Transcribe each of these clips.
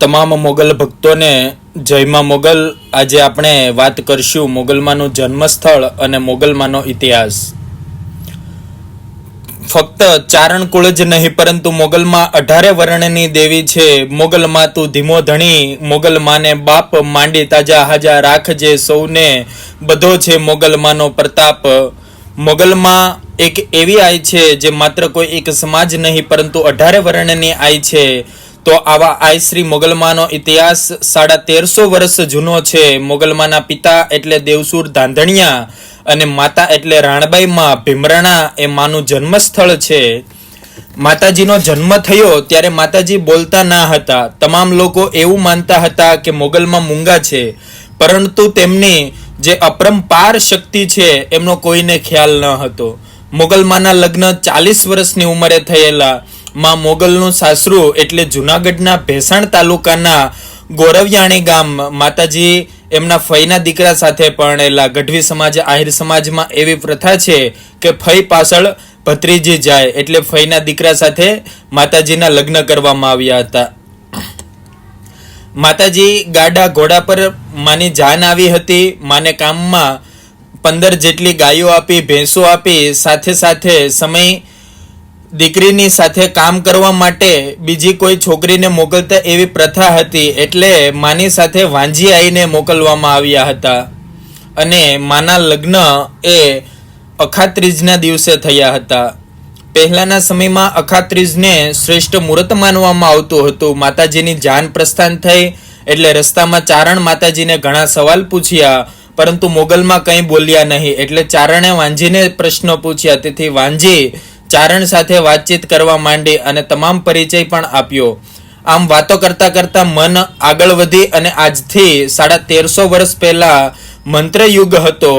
તમામ મોગલ ભક્તોને જયમાં મોગલ. આજે આપણે વાત કરશું મોગલમાનું જન્મસ્થળ અને મોગલમાનો ઇતિહાસ. ફક્ત ચારણ કુળ જ નહીં, પરંતુ મોગલમાં અઢારે વર્ણની દેવી છે. મોગલમાં તું ધીમો ધણી મોગલમાને બાપ માંડી તાજા હાજા રાખજે સૌને બધો છે મોગલમાનો પ્રતાપ. મોગલમાં એક એવી આય છે જે માત્ર કોઈ એક સમાજ નહીં, પરંતુ અઢારે વર્ણની આય છે. તો આવા આય શ્રી મોગલમાનો ઇતિહાસ સાડા તેરસો વર્ષ જૂનો છે. મોગલમાના પિતા એટલે દેવસુર ધાંધણિયા અને માતા એટલે રાણબાઈ માં ભીમરાણા એ માનું જન્મસ્થળ છે. માતાજીનો જન્મ થયો ત્યારે માતાજી બોલતા ના હતા. તમામ લોકો એવું માનતા હતા કે મોગલમાં મૂંગા છે. પરંતુ તેમની જે અપરંપાર શક્તિ છે એમનો કોઈને ખ્યાલ ન હતો. મોગલમાના લગ્ન ચાલીસ વર્ષની ઉંમરે થયેલા માં મોગલનું સાસરું એટલે જુનાગઢના ભેસાણ તાલુકાના ગોરવિયાણી ગામ. માતાજી, એમના ફઈના દીકરા સાથે પરણેલા ગઢવી સમાજ, આહિર સમાજમાં એવી પ્રથા છે કે ફઈ પાછળ ભત્રીજી જાય એટલે ફઈના દીકરા સાથે માતાજીના લગ્ન કરવામાં આવ્યા હતા. માતાજી ગાડા ઘોડા પર માની જાન આવી હતી. માને કામમાં પંદર જેટલી ગાયો આપી, ભેંસો આપી, સાથે સાથે સમય દીકરીની સાથે કામ કરવા માટે બીજી કોઈ છોકરીને મોકલતા એવી પ્રથા હતી એટલે માની સાથે વાંજી આવીને મોકલવામાં આવ્યા હતા. અને માના લગ્ન એ અખાત્રીજના દિવસે થયા હતા. પહેલાના સમયમાં અખાત્રીજને શ્રેષ્ઠ મુહૂર્ત માનવામાં આવતું હતું. માતાજીની જાન પ્રસ્થાન થઈ એટલે રસ્તામાં ચારણ માતાજીને ઘણા સવાલ પૂછ્યા, પરંતુ મોગલમાં કંઈ બોલ્યા નહીં. એટલે ચારણે વાંજીને પ્રશ્નો પૂછ્યા. તેથી વાંજી ચારણ સાથે વાતચીત કરવા માંડી અને તમામ પરિચય પણ આપ્યો. આમ વાતો કરતા કરતા મન આગળ વધી અને આજથી સાડા તેરસો વર્ષ પહેલા મંત્રયુગ હતો.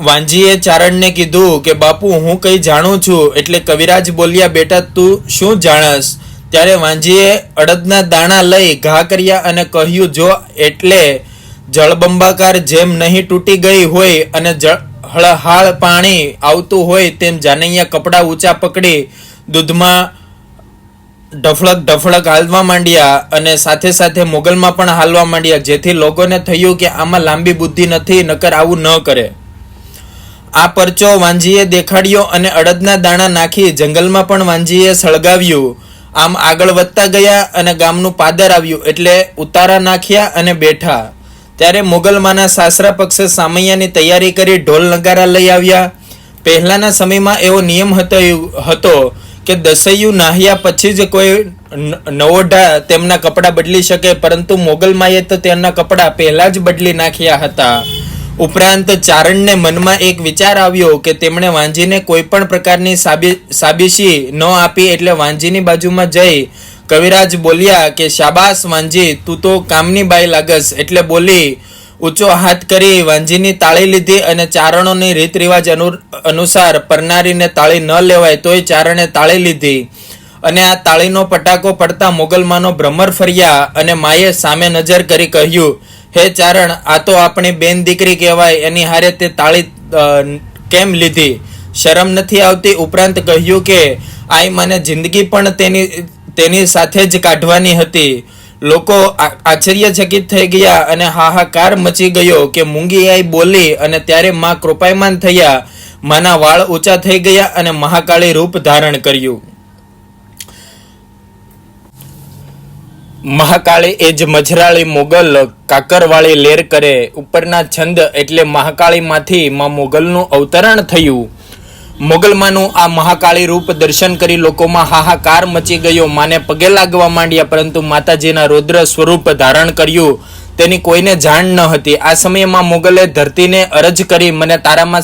વાંજીએ ચારણને કીધું કે, બાપુ, હું કંઈ જાણું છું? એટલે કવિરાજ બોલ્યા, બેટા, તું શું જાણસ? ત્યારે વાંજીએ અડદના દાણા લઈ ઘા કર્યા અને કહ્યું, જો એટલે જળબંબાકાર જેમ નહીં તૂટી ગઈ હોય અને જળ હળહાળ પાણી આવતું હોય તેમ જાનૈયા કપડાં ઊંચા પકડી દૂધમાં ઢફળક ઢફળક હાલવા માંડ્યા અને સાથે સાથે મોગલમાં પણ હાલવા માંડ્યા, જેથી લોકોને થયું કે આમાં લાંબી બુદ્ધિ નથી, નકર આવું ન કરે. આ પરચો વાંજીએ દેખાડ્યો અને અડદના દાણા નાખી જંગલમાં પણ વાંજીએ સળગાવ્યું. આમ આગળ વધતા ગયા અને ગામનું પાદર આવ્યું, એટલે ઉતારા નાખ્યા અને બેઠા. ત્યારે મોગલમાના સાસરા પક્ષે સામૈયાની તૈયારી કરી ઢોલ નગારા લઈ આવ્યા. પહેલાના સમયમાં એવો નિયમ હતો હતો કે દસૈયું નાહ્યા પછી જ કોઈ નવોઢા તેમના કપડાં બદલી શકે, પરંતુ મોગલમાએ તો તેમના કપડાં પહેલા જ બદલી નાખ્યા હતા. ઉપરાંત ચારણને મનમાં એક વિચાર આવ્યો કે તેમણે વાંજીને કોઈ પણ પ્રકારની સાબી, સાબિશી ન આપી એટલે વાંજીની બાજુમાં જઈ કવિરાજ બોલ્યા કે, શાબાશ વાંજી તું તો કામની બાઈ લાગસ. એટલે બોલી, ઊંચો હાથ કરી વાંજીની તાળી લીધી અને ચારણોની રીત રિવાજ અનુ- અનુસાર પરનારીને તાળી ન લેવાય તોય ચારણે તાળી લીધી. અને આ તાળીનો પટાકો પડતા મોગલમાનો ભ્રમર ફર્યા અને માએ સામે નજર કરી કહ્યું, હે ચારણ, આ તો આપણી બેન દીકરી કહેવાય, એની હારે તે તાળી કેમ લીધી? શરમ નથી આવતી? ઉપરાંત કહ્યું કે આઈ મને જિંદગી પણ તેની તેની સાથે જ કાઢવાની હતી. લોકો આશ્ચર્યચકિત થઈ ગયા અને હાહાકાર મચી ગયો કે મૂંગી આઈ બોલી અને ત્યારે માં કૃપાયમાન થયા. માના વાળ ઊંચા થઈ ગયા અને મહાકાળી રૂપ ધારણ કર્યું. મહાકાળી એ જ મજરાળી મોગલ કાકરવાળી લેર કરે. ઉપરના છંદ એટલે મહાકાળીમાંથી માં મોગલનું અવતરણ થયું. મોગલમાનું આ મહાકાળી રૂપ દર્શન કરી લોકોમાં હાહાકાર મચી ગયો. માને પગે લાગવા માંડ્યા, પરંતુ માતાજીના રુદ્ર સ્વરૂપ ધારણ કર્યું. તેની કોઈને જાણ ન હતી. આ સમયમાં મોગલે ધરતીને અરજ કરી, મને તારામાં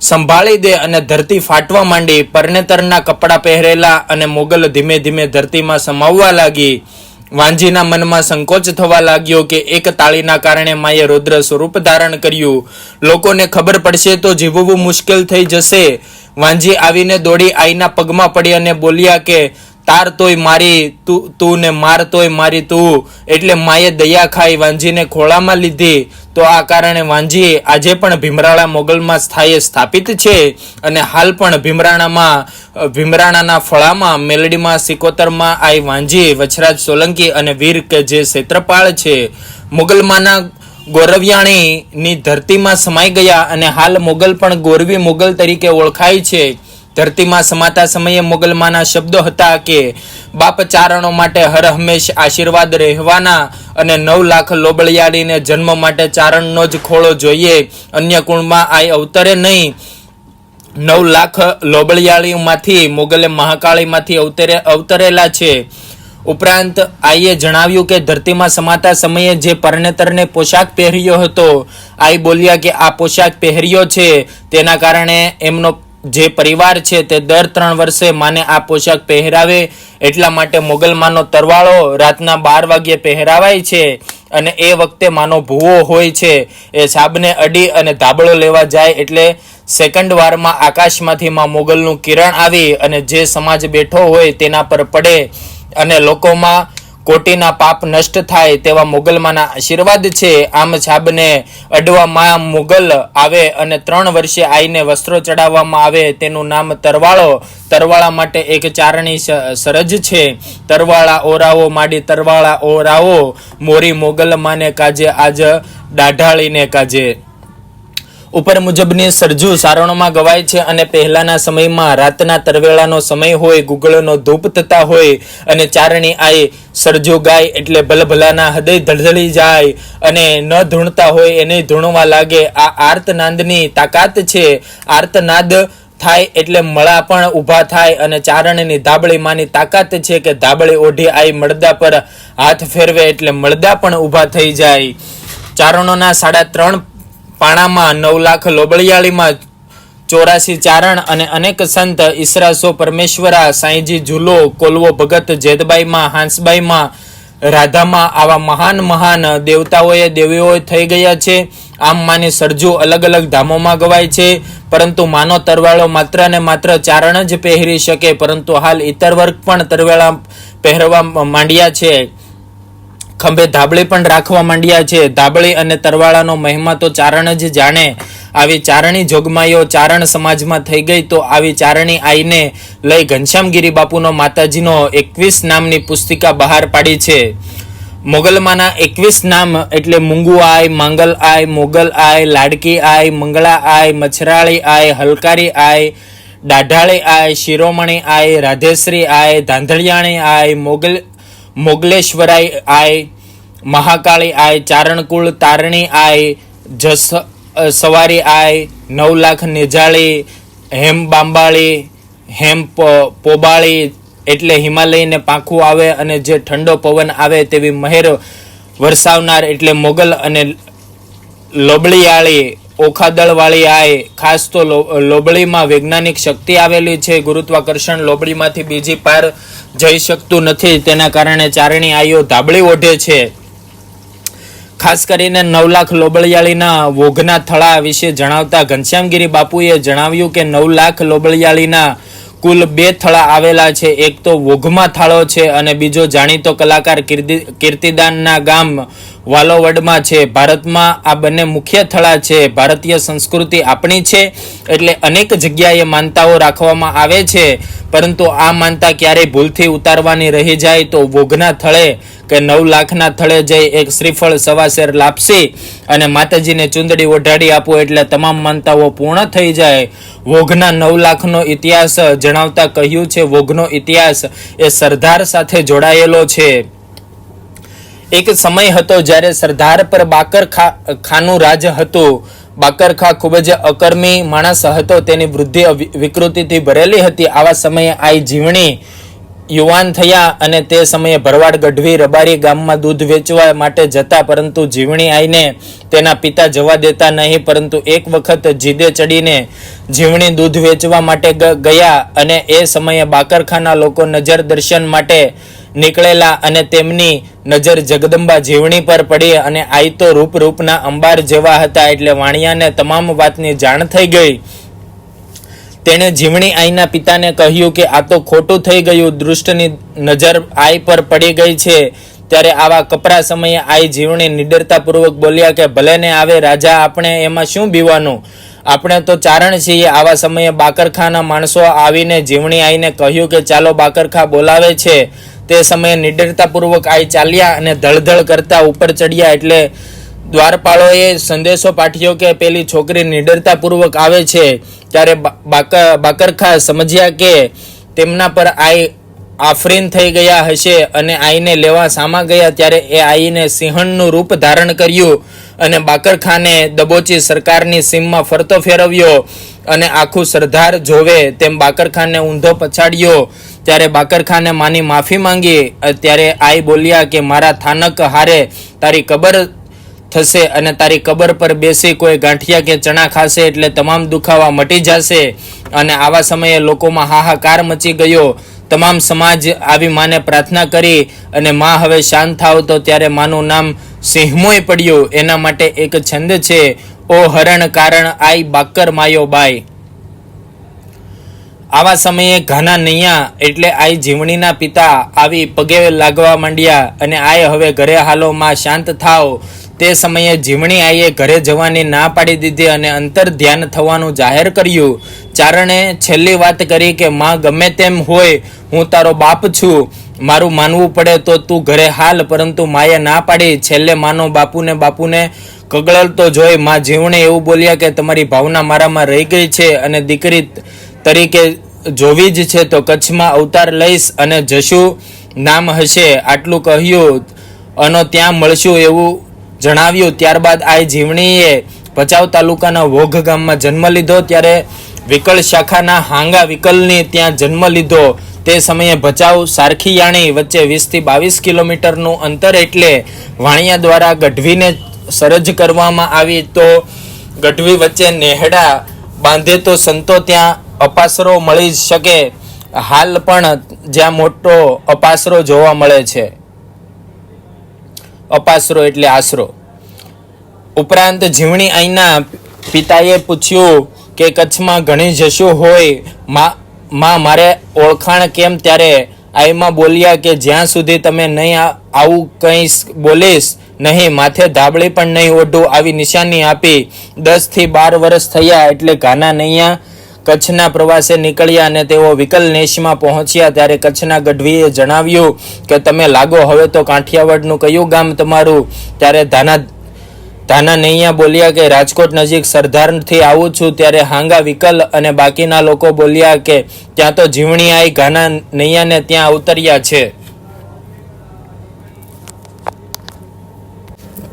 સંભાળી દે અને ધરતી ફાટવા માંડી. પરણેતરના કપડાં પહેરેલા અને મોગલ ધીમે ધીમે ધરતીમાં સમાવવા લાગી. વાંજીના મનમાં સંકોચ થવા લાગ્યો કે એક તાળીના કારણે માએ રૌદ્ર સ્વરૂપ ધારણ કર્યું. લોકોને ખબર પડશે તો જીવવું મુશ્કેલ થઈ જશે. વાંજી આવીને દોડી આઈના પગમાં પડી અને બોલ્યા કે, તાર તોય મારી તું તું ને માર તોય મારી તું. એટલે માએ દયા ખાઈ વાંજીને ખોળામાં લીધી. તો આ કારણે વાંજી આજે પણ ભીમરાળા મોગલમાં સ્થાયી સ્થાપિત છે અને હાલ પણ ભીમરાણામાં ભીમરાણાના ફળામાં, મેલડીમાં, સિકોતરમાં આઈ વાંજી વછરાજ સોલંકી અને વીર કે જે ક્ષેત્રપાળ છે. મોગલમાંના ગોરવિયાણીની ધરતીમાં સમાઈ ગયા અને હાલ મોગલ પણ ગોરવી મોગલ તરીકે ઓળખાય છે. ધરતીમાં સમાતા સમયે મુગલમાના શબ્દો હતા કે, બાપ ચારણો માટે હર હંમેશ આશીર્વાદ રહેવાના અને નવ લાખ લોબળિયાળીને જન્મ માટે ચારણનો જ ખોળો જોઈએ. અન્ય કુળમાં આય અવતરે નહીં. નવ લાખ લોબળિયાળીમાંથી મોગલે મહાકાળીમાંથી અવતરે, અવતરેલા છે. ઉપરાંત આઈએ જણાવ્યું કે, ધરતીમાં સમાતા સમયે જે પરણેતરને પોશાક પહેર્યો હતો, આઈ બોલ્યા કે, આ પોશાક પહેર્યો છે. તેના કારણે એમનો જે પરિવાર છે તે દર ત્રણ વર્ષે માને આ પોશાક પહેરાવે એટલા માટે મોગલમાનો તરવાળો રાતના બાર વાગ્યે પહેરાવાય છે અને એ વખતે માનો ભૂવો હોય છે. એ સાબને અડી અને ધાબળો લેવા જાય એટલે સેકન્ડ વારમાં આકાશમાંથી માં મોગલનું કિરણ આવી અને જે સમાજ બેઠો હોય તેના પર પડે અને લોકોમાં કોટીના પાપ નષ્ટ થાય તેવા મુગલમાંના આશીર્વાદ છે. આમ છાબને અડવામાં મુગલ આવે અને ત્રણ વર્ષે આઈને વસ્ત્રો ચડાવવામાં આવે તેનું નામ તરવાળો. તરવાળા માટે એક ચારણી સરજ છે. તરવાળા ઓરાઓ માડી તરવાળા ઓરાઓ. મોરી મોગલ માને કાજે આજ દાઢાળીને કાજે. ઉપર મુજબની સરજુ સારણોમાં ગવાય છે અને પહેલાના સમયમાં રાતના તરવેળાનો સમય હોય, ગુગળનો ધૂપ થતા હોય અને ચારણી આય સરજુ ગાય એટલે ભલભલાના હૃદય ધડધડી જાય અને ન ધૂણતા હોય એને ધૂણવા લાગે. આ આર્તનાદની તાકાત છે. આર્તનાદ થાય એટલે મળા પણ ઊભા થાય અને ચારણની ધાબળી માની તાકાત છે કે ધાબળી ઓઢી આઈ મળદા પર હાથ ફેરવે એટલે મળદા પણ ઊભા થઈ જાય. ચારણોના સાડા ત્રણ પાણામાં નવ લાખ લોબળિયાળીમાં ચોરાસી ચારણ અને અનેક સંત ઈસરાસો પરમેશ્વરા સાંઈજી ઝૂલો, કોલવો ભગત, જેદબાઈમાં, હાંસબાઈમાં, રાધામાં આવા મહાન મહાન દેવતાઓએ દેવીઓએ થઈ ગયા છે. આમ માની સરજુ અલગ અલગ ધામોમાં ગવાય છે. પરંતુ માનો તરવાળો માત્ર ને માત્ર ચારણ જ પહેરી શકે, પરંતુ હાલ ઇતર વર્ગ પણ તરવાળા પહેરવા માંડ્યા છે. ખંભે ધાબળી પણ રાખવા માંડ્યા છે. ધાબળી અને તરવાળાનો મહિમા તો ચારણ જ જાણે. આવી ચારણી જોગમાઈઓ ચારણ સમાજમાં થઈ ગઈ તો આવી ચારણી આઈને લઈ ઘનશ્યામગીરી બાપુનો માતાજીનો એકવીસ નામની પુસ્તિકા બહાર પાડી છે. મોગલમાંના એકવીસ નામ એટલે મુંગુ આય, માંગલ આય, મોગલ આય, લાડકી આય, મંગળા આય, મછરાળી આય, હલકારી આય, દાઢાળી આય, શિરોમણી આય, રાધેશ્રી આય, ધાંધળિયાણી આય, મોગલ મોગલેશ્વરાય આય, મહાકાળી આય, ચારણકુળ તારણી આય, જસ સવારી આય, નવ લાખ નિજાળી, હેમ બાંબાળી, હેમ પોબાળી એટલે હિમાલયને પાંખું આવે અને જે ઠંડો પવન આવે તેવી મહેર વરસાવનાર એટલે મોગલ અને લોબળીયાળી ઓખાદળવાળી આય, ખાસ તો લોબળીમાં વૈજ્ઞાનિક શક્તિ આવેલી છે. ગુરુત્વાકર્ષણ લોબળીમાંથી બીજી પાર જઈ શકતું નથી. તેના કારણે ચારણી આયો ધાબળી ઓઢે છે. ખાસ કરીને નવ લાખ લોબળિયાળીના વોઘના થળા વિશે જણાવતા ઘનશ્યામગીરી બાપુએ જણાવ્યું કે નવ લાખ લોબળિયાળીના કુલ બે થળા આવેલા છે. એક તો વોઘમાં થાળો છે અને બીજો જાણીતો કલાકાર કીર્તિ- કીર્તિદાનના ગામ વાલોવડમાં છે. ભારતમાં આ બંને મુખ્ય થળા છે. ભારતીય સંસ્કૃતિ આપણી છે એટલે અનેક જગ્યાએ માનતાઓ રાખવામાં આવે છે. પરંતુ આ માનતા ક્યારેય ભૂલથી ઉતારવાની રહી જાય તો વોઘના થળે કે નવ લાખના થળે જઈ એક શ્રીફળ સવાસેર લાપસી અને માતાજીને ચુંદડી ઓઢાડી આપો એટલે તમામ માનતાઓ પૂર્ણ થઈ જાય. વોઘના નવ લાખનો ઇતિહાસ જણાવતા કહ્યું છે વોઘનો ઇતિહાસ એ સરદાર સાથે જોડાયેલો છે. એક સમય હતો જ્યારે સરદાર પર બાકર ખાનું રાજ હતું. બાકર ખૂબ જ અકર્મી માણસ હતો. તેની વૃદ્ધિ વિકૃતિથી ભરેલી હતી. આવા સમયે આ જીવણી યુવાન થયા અને તે સમયે ભરવાડ, ગઢવી, રબારી ગામમાં દૂધ વેચવા માટે જતા, પરંતુ જીવણી આઈને તેના પિતા જવા દેતા નહીં, પરંતુ એક વખત જીદે ચડીને જીવણી દૂધ વેચવા માટે ગયા અને એ સમયે બાકરખાના લોકો નજર દર્શન માટે નીકળેલા અને તેમની નજર જગદંબા જીવણી પર પડી અને આઈ તો રૂપ રૂપના અંબાર જેવા હતા એટલે વાણિયાને તમામ વાતની જાણ થઈ ગઈ. તેણે જીવણી આઈના પિતાને કહ્યું કે આ તો ખોટું થઈ ગયું, દૃષ્ટની નજર આઈ પર પડી ગઈ છે. ત્યારે આવા કપરા સમયે આઈ જીવણી નિડરતાપૂર્વક બોલ્યા કે ભલે ને આવે રાજા, આપણે એમાં શું બીવાનું? આપણે તો ચારણ છીએ. આવા સમયે બાકરખાના માણસો આવીને જીવણી આઈને કહ્યું કે ચાલો બાકરખા બોલાવે છે. તે સમયે નિડરતાપૂર્વક આઈ ચાલ્યા અને ધળધળ કરતા ઉપર ચડ્યા એટલે દ્વારપાળોએ સંદેશો પાઠવ્યો કે પેલી છોકરી નિડરતાપૂર્વક આવે છે, ત્યારે બાકરખા સમજ્યા કે તેમના પર આઈ આફરીન થઈ ગયા હશે અને આઈને લેવા સામા ગયા, ત્યારે એ આઈને સિંહણનું રૂપ ધારણ કર્યું અને બાકરખાને દબોચી સરકારની સીમમાં ફરતો ફેરવ્યો. અને આખું સરદાર જોવે તેમ બાકરખાનને ઊંધો પછાડ્યો. ત્યારે બાકરખાને માની માફી માંગી. ત્યારે આઈ બોલ્યા કે મારા થાનક હારે તારી કબર થશે અને તારી કબર પર બેસી કોઈ ગાંઠિયા કે ચણા ખાશે એટલે તમામ દુખાવા મટી જશે. અને આવા સમયે લોકોમાં હાહાકાર મચી ગયો. તમામ સમાજ આવી માને પ્રાર્થના કરી અને માં હવે શાંત થાવ તો ત્યારે માનું નામ સિંહમોય પડ્યું. એના માટે એક છંદ છે. ઓ હરણ કારણ આઈ બાકર માયો બાય આવા સમયે ઘાના નૈયા એટલે આઈ જીવણીના પિતા આવી પગે લાગવા માંડ્યા અને આય હવે ઘરે હાલો માં શાંત થાઓ તે સમયે જીવણી આઈએ ઘરે જવાની ના પાડી દીધી અને અંતર ધ્યાન થવાનું જાહેર કર્યું. ચારણે છેલ્લી વાત કરી કે, માં, ગમે તેમ હોય, હું તારો બાપ છું. મારું માનવું પડે તો તું ઘરે હાલ, પરંતુ માએ ના પાડી. છેલ્લે માનો બાપુને બાપુને કગળતો જોઈ માં જીવણે એવું બોલ્યા કે તમારી ભાવના મારામાં રહી ગઈ છે અને દીકરી તરીકે જોવી જ છે, તો કચ્છમાં અવતાર લઈશ અને જશું નામ હશે. આટલું કહ્યું અનો ત્યાં મળશું એવું જણાવ્યું. ત્યારબાદ આ જીવણીએ ભચાઉ તાલુકાના વોઘ ગામમાં જન્મ લીધો. ત્યારે વિકલ શાખાના હાંગા વિકલની ત્યાં જન્મ લીધો. તે સમયે ભચાઉ સારખીયાણી વચ્ચે વીસથી બાવીસ કિલોમીટરનું અંતર એટલે વાણિયા દ્વારા ગઢવીને સરજ કરવામાં આવી તો ગઢવી વચ્ચે નેહડા બાંધે તો સંતો ત્યાં અપાસરો મળી શકે. હાલ પણ જ્યાં મોટો અપાસરો જોવા મળે છે. અપાસરો એટલે આશરો. ઉપરાંત જીવણી આઈના પિતાએ પૂછ્યું કે કચ્છમાં ઘણી જશો હોય, માં મારે ઓળખાણ કેમ ત્યારે? આઈમાં બોલ્યા કે જ્યાં સુધી તમે નહીં આવું કંઈ બોલીશ નહીં, માથે ધાબળી પણ નહીં ઓઢું, આવી નિશાની આપી દસથી બાર વર્ષ થયા એટલે ઘાના નૈયા કચ્છના પ્રવાસે નીકળ્યા અને તેઓ વિકલ નેશમાં પહોંચ્યા. ત્યારે કચ્છના ગઢવીએ જણાવ્યું કે, તમે લાગો, હવે તો કાઠિયાવાડનું કયું ગામ તમારું? ત્યારે ધાના ધાના નૈયા બોલ્યા કે, રાજકોટ નજીક સરદારથી આવું છું. ત્યારે હાંગા વિકલ અને બાકીના લોકો બોલ્યા કે, ત્યાં તો જીવણી આઈ, ઘાના નૈયાને ત્યાં ઉતર્યા છે.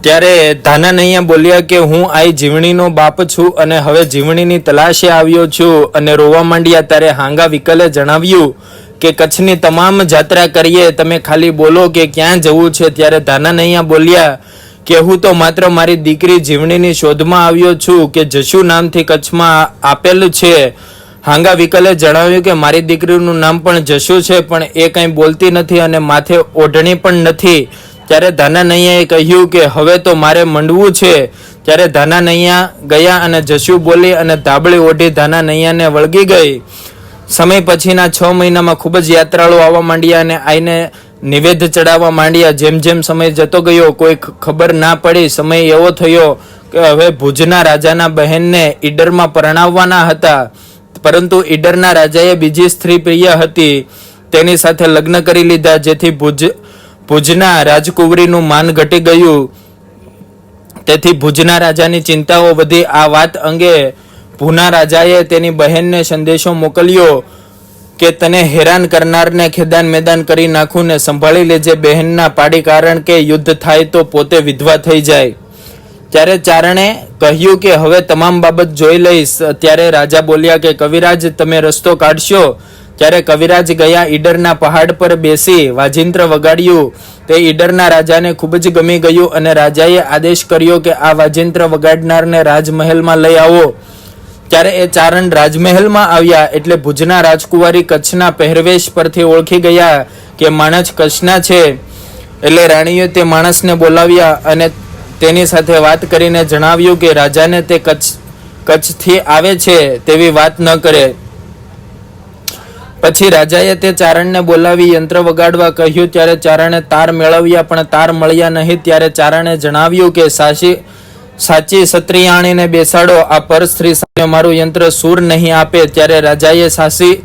ત્યારે ધાનાનૈયા બોલ્યા કે, હું આઈ જીવણીનો બાપ છું અને હવે જીવણીની તલાશે આવ્યો છું અને રોવા માંડ્યા ત્યારે હાંગા વિકલે જણાવ્યું કે, કચ્છની તમામ જાત્રા કરીએ. તમે ખાલી બોલો કે ક્યાં જવું છે. ત્યારે ધાનાનૈયા બોલ્યા કે, હું તો માત્ર મારી દીકરી જીવણીની શોધમાં આવ્યો છું કે, જશુ નામથી કચ્છમાં આપેલ છે. હાંગા વિકલે જણાવ્યું કે, મારી દીકરીનું નામ પણ જશુ છે, પણ એ કંઈ બોલતી નથી અને માથે ઓઢણી પણ નથી. ત્યારે ધાના નૈયાએ કહ્યું કે, હવે તો મારે મંડવું છે. ત્યારે ધાના નૈયા ગયા અને જશુ બોલી અને ધાબળી ઓઢી ધાના નૈયાને વળગી ગઈ. સમય પછીના છ મહિનામાં ખૂબ જ યાત્રાળુ આવવા માંડ્યા અને આઈને નિવેદ ચડાવવા માંડ્યા. જેમ જેમ સમય જતો ગયો, કોઈ ખબર ના પડી. સમય એવો થયો કે હવે ભુજના રાજાના બહેનને ઈડરમાં પરણાવવાના હતા. પરંતુ ઈડરના રાજાએ બીજી સ્ત્રી પ્રિય હતી. તેની સાથે લગ્ન કરી લીધા, જેથી ભુજ ભુજના રાજકુંવરીનું માન ઘટી ગયું. તેથી ભુજના રાજાની ચિંતાઓ વધી. આ વાત અંગે ભૂના રાજાએ તેની બહેનને સંદેશો મોકલ્યો કે તને હેરાન કરનારને ખેદાન મેદાન કરી નાખું ને સંભાળી લેજે બહેનના પાડી કારણ કે યુદ્ધ થાય તો પોતે વિધવા થઈ જાય. ત્યારે ચારણે કહ્યું કે હવે તમામ બાબત જોઈ લઈશ. ત્યારે રાજા બોલ્યા કે કવિરાજ, તમે રસ્તો કાઢશો? ત્યારે કવિરાજ ગયા ઈડરના પહાડ પર બેસી વાજિંત્ર વગાડ્યું. તે ઈડરના રાજાને ખૂબ જ ગમી ગયું અને રાજાએ આદેશ કર્યો કે આ વાજિંત્ર વગાડનારને રાજમહેલમાં લઈ આવો. ત્યારે એ ચારણ રાજમહેલમાં આવ્યા એટલે ભુજના રાજકુંવરી કચ્છના પહેરવેશ પરથી ઓળખી ગયા કે માણસ કચ્છના છે. એટલે રાણીએ તે માણસને બોલાવ્યા અને તેની સાથે વાત કરીને જણાવ્યું કે રાજાને તે કચ્છ, કચ્છથી આવે છે તેવી વાત ન કરે. પછી રાજાએ તે ચારણને બોલાવી યંત્ર વગાડવા કહ્યું, ત્યારે ચારણે તાર મેળવ્યા, પણ તાર મળ્યા નહીં. ત્યારે ચારણે જણાવ્યું કે સાચી સાચી સત્રિયાણીને બેસાડો. આ પર સ્ત્રી સામે મારું યંત્ર સૂર નહીં આપે. ત્યારે રાજાએ સાસી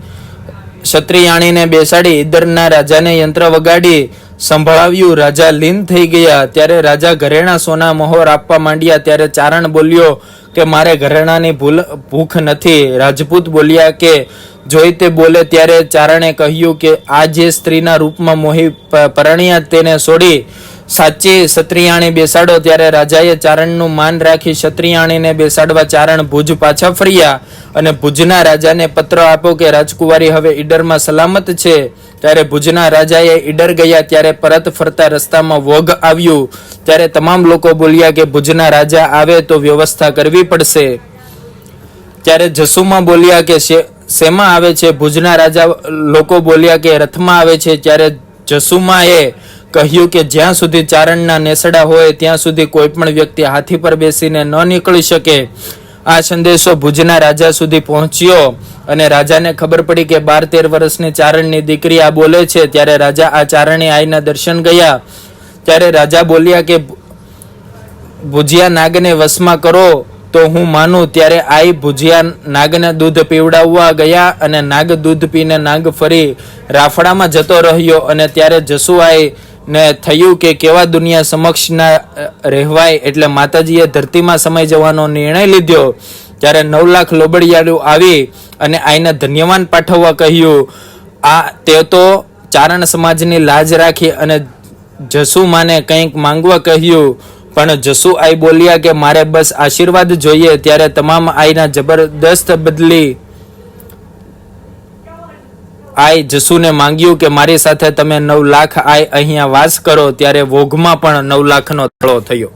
ક્ષત્રિયાણીને બેસાડી, ઈદરના રાજાને યંત્ર વગાડી સંભળાવ્યું. રાજા લીન થઈ ગયા. ત્યારે રાજા ઘરેણા સોના મહોર આપવા માંડ્યા. ત્યારે ચારણ બોલ્યો કે, મારે ઘરેણાની ભૂલ, ભૂખ નથી. રાજપૂત બોલ્યા કે જોઈ તે બોલે ત્યારે ચારણે કહ્યું કે આ જે સ્ત્રીના રૂપમાં મોહી પરણ્યા તેને છોડી સાચી ક્ષત્રિયાણી બેસાડો. ત્યારે રાજાએ ચારણનું માન રાખી ક્ષત્રિયાણીને બેસાડવા ચારણ ભુજ પાછા ફર્યા અને ભુજના રાજાને પત્ર આપ્યો કે રાજકુમારી હવે ઈડરમાં સલામત છે. ત્યારે ભુજના રાજાએ ઈડર ગયા ત્યારે પરત ફરતા રસ્તામાં વોગ આવ્યું. ત્યારે તમામ લોકો બોલ્યા કે, ભુજના રાજા આવે તો વ્યવસ્થા કરવી પડશે. ત્યારે જસુમાં બોલ્યા કે શેમાં આવે છે? ભુજના રાજા લોકો બોલ્યા કે રથમાં આવે છે ત્યારે જસુમાએ કહ્યું કે જ્યાં સુધી ચારણના નેસડા હોય, ત્યાં સુધી કોઈ પણ વ્યક્તિ હાથી પર બેસીને ન નીકળી શકે. આ સંદેશો ભુજના રાજા સુધી પહોંચ્યો અને રાજાને ખબર પડી કે બાર તેર વર્ષની ચારણની દીકરી આ બોલે છે. ત્યારે રાજા આ ચારણી આઈના દર્શન ગયા. ત્યારે રાજા બોલ્યા કે ભુજિયા નાગને વશમાં કરો. તો હું માનું ત્યારે આઈ ભુજિયા નાગને દૂધ પીવડાવવા ગયા અને નાગ દૂધ પીને નાગ ફરી રાફડામાં જતો રહ્યો અને ત્યારે જસુઆઈ ને થયું કે કેવા દુનિયા સમક્ષ ના રહેવાય એટલે માતાજીએ ધરતીમાં સમય જવાનો નિર્ણય લીધો. ત્યારે નવ લાખ લોબડિયાળું આવી અને આઈને ધન્યવાદ પાઠવવા કહ્યું. આ તે તો ચારણ સમાજની લાજ રાખી અને જસુ માને કંઈક માંગવા કહ્યું. પણ જસુ આઈ બોલ્યા કે મારે બસ આશીર્વાદ જોઈએ ત્યારે તમામ આઈના જબરદસ્ત બદલી આઈ જસુને માંગ્યું કે મારી સાથે તમે નવ લાખ આઈ અહીંયા વાસ કરો, ત્યારે વોઘમાં પણ નવ લાખનો થળો થયો.